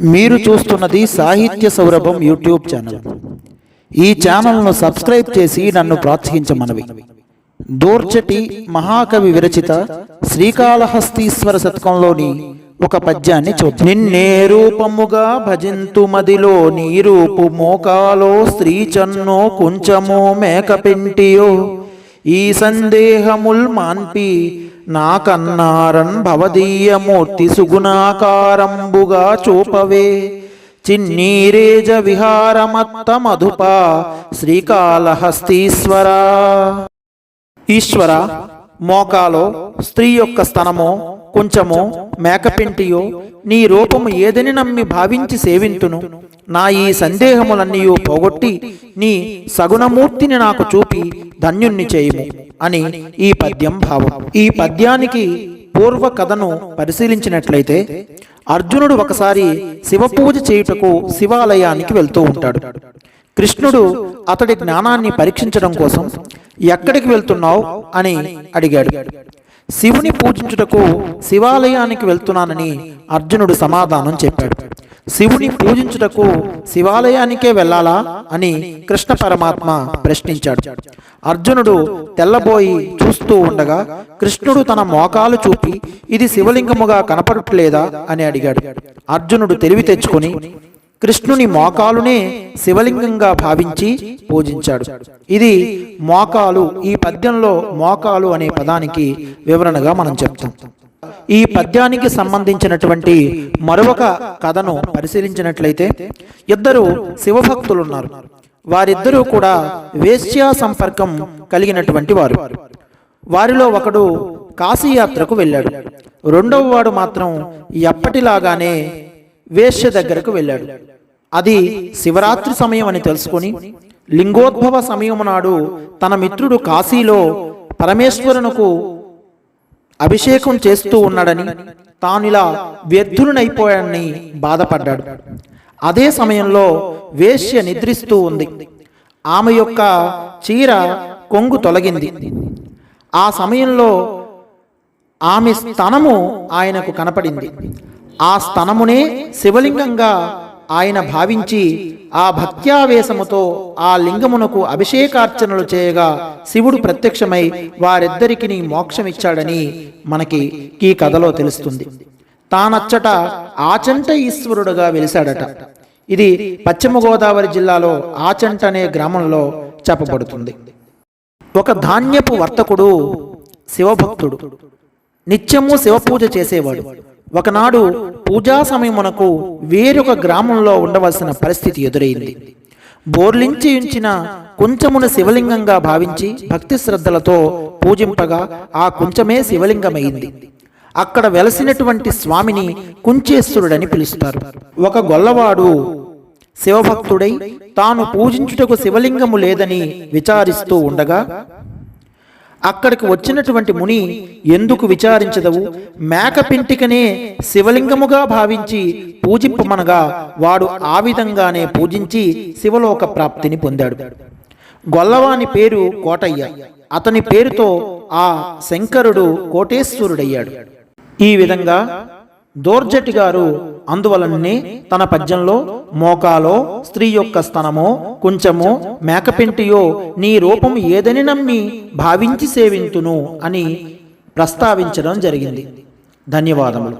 మీరు చూస్తున్నది సాహిత్య సౌరభం యూట్యూబ్ ఛానల్. ఈ ఛానల్ను సబ్స్క్రైబ్ చేసి నన్ను ప్రోత్సహించమనవి. దూర్చటి మహాకవి విరచిత శ్రీకాళహస్తీశ్వర శతకంలోని ఒక పద్యాన్ని చూద్దాం. నిన్నే రూపముగా భజింతు మదిలో నీ రూపు మోకాలో స్త్రీ చన్నో కుంచమో మేకపెంటియో. ఈ సందేహముల్ మాన్పి నాకన్నారన్ భవదీయమూర్తి సుగుణాకారంబుగా చూపవే. చిన్నీరేజ విహారమత్త మధుప శ్రీకాళహస్తీశ్వరా. ఈశ్వర మోకాలో స్త్రీ యొక్క స్థనమో కొంచెమో మేకపింటియో నీ రూపము ఏదని నమ్మి భావించి సేవింతును. నా ఈ సందేహములన్నీ పోగొట్టి నీ సగుణమూర్తిని నాకు చూపి ధన్యుణ్ణి చేయుము అని ఈ పద్యం భావం. ఈ పద్యానికి పూర్వ కథను పరిశీలించినట్లయితే అర్జునుడు ఒకసారి శివపూజ చేయుటకు శివాలయానికి వెళ్తూ ఉంటాడు. కృష్ణుడు అతడి జ్ఞానాన్ని పరీక్షించడం కోసం ఎక్కడికి వెళ్తున్నావు అని అడిగాడు. శివుని పూజించుటకు శివాలయానికి వెళ్తున్నానని అర్జునుడు సమాధానం చెప్పాడు. శివుని పూజించుటకు శివాలయానికే వెళ్ళాలా అని కృష్ణ పరమాత్మ ప్రశ్నించాడు. అర్జునుడు తెల్లబోయి చూస్తూ ఉండగా కృష్ణుడు తన మోకాలు చూపి ఇది శివలింగముగా కనపడట్లేదా? అని అడిగాడు. అర్జునుడు తెలివి తెచ్చుకొని కృష్ణుని మోకాలునే శివలింగంగా భావించి పూజించాడు. ఇది మోకాలు ఈ పద్యంలో మోకాలు అనే పదానికి వివరణగా మనం చెప్తాం. ఈ పద్యానికి సంబంధించినటువంటి మరొక కథను పరిశీలించినట్లయితే ఇద్దరు శివభక్తులున్నారు. వారిద్దరూ కూడా వేశ్యా సంపర్కం కలిగినటువంటి వారు. వారిలో ఒకడు కాశీయాత్రకు వెళ్ళాడు. రెండవ వాడు మాత్రం ఎప్పటిలాగానే వేశ్య దగ్గరకు వెళ్ళాడు. అది శివరాత్రి సమయం అని తెలుసుకొని లింగోద్భవ సమయం నాడు తన మిత్రుడు కాశీలో పరమేశ్వరునకు అభిషేకం చేస్తూ ఉన్నాడని తానిలా వ్యర్థులనైపోయాడని బాధపడ్డాడు. అదే సమయంలో వేశ్య నిద్రిస్తూ ఉంది. ఆమె యొక్క చీర కొంగు తొలగింది. ఆ సమయంలో ఆమె స్తనము ఆయనకు కనపడింది. ఆ స్తనమునే శివలింగంగా ఆయన భావించి ఆ భక్త్యావేశముతో ఆ లింగమునకు అభిషేకార్చనలు చేయగా శివుడు ప్రత్యక్షమై వారిద్దరికి మోక్షమిచ్చాడని మనకి ఈ కథలో తెలుస్తుంది. తానచ్చట ఆచంట ఈశ్వరుడుగా వెలిశాడట. ఇది పశ్చిమ గోదావరి జిల్లాలో ఆచంట అనే గ్రామంలో చెప్పబడుతుంది. ఒక ధాన్యపు వర్తకుడు శివభక్తుడు. నిత్యము శివపూజ చేసేవాడు. ఒకనాడు పూజా సమయమునకు వేరొక గ్రామంలో ఉండవలసిన పరిస్థితి ఎదురైంది. బోర్లించి ఉంచిన కుంచమును శివలింగంగా భావించి భక్తి శ్రద్ధలతో పూజింపగా ఆ కుంచమే శివలింగమైంది. అక్కడ వెలసినటువంటి స్వామిని కుంచేశ్వరుడని పిలుస్తారు. ఒక గొల్లవాడు శివభక్తుడై తాను పూజించుటకు శివలింగము లేదని విచారిస్తూ ఉండగా అక్కడికి వచ్చినటువంటి ముని ఎందుకు విచారించదవు? మేకపింటికనే శివలింగముగా భావించి పూజింపమనగా వాడు ఆ విధంగానే పూజించి శివలోక ప్రాప్తిని పొందాడు. గొల్లవాని పేరు కోటయ్య. అతని పేరుతో ఆ శంకరుడు కోటేశ్వరుడయ్యాడు. ఈ విధంగా దోర్జటి గారు అందువలనే తన పద్యంలో మోకాలో స్త్రీ యొక్క స్తనమో కొంచెమో మేకపెంటియో నీ రూపం ఏదని నమ్మి భావించి సేవింతును అని ప్రస్తావించడం జరిగింది. ధన్యవాదములు.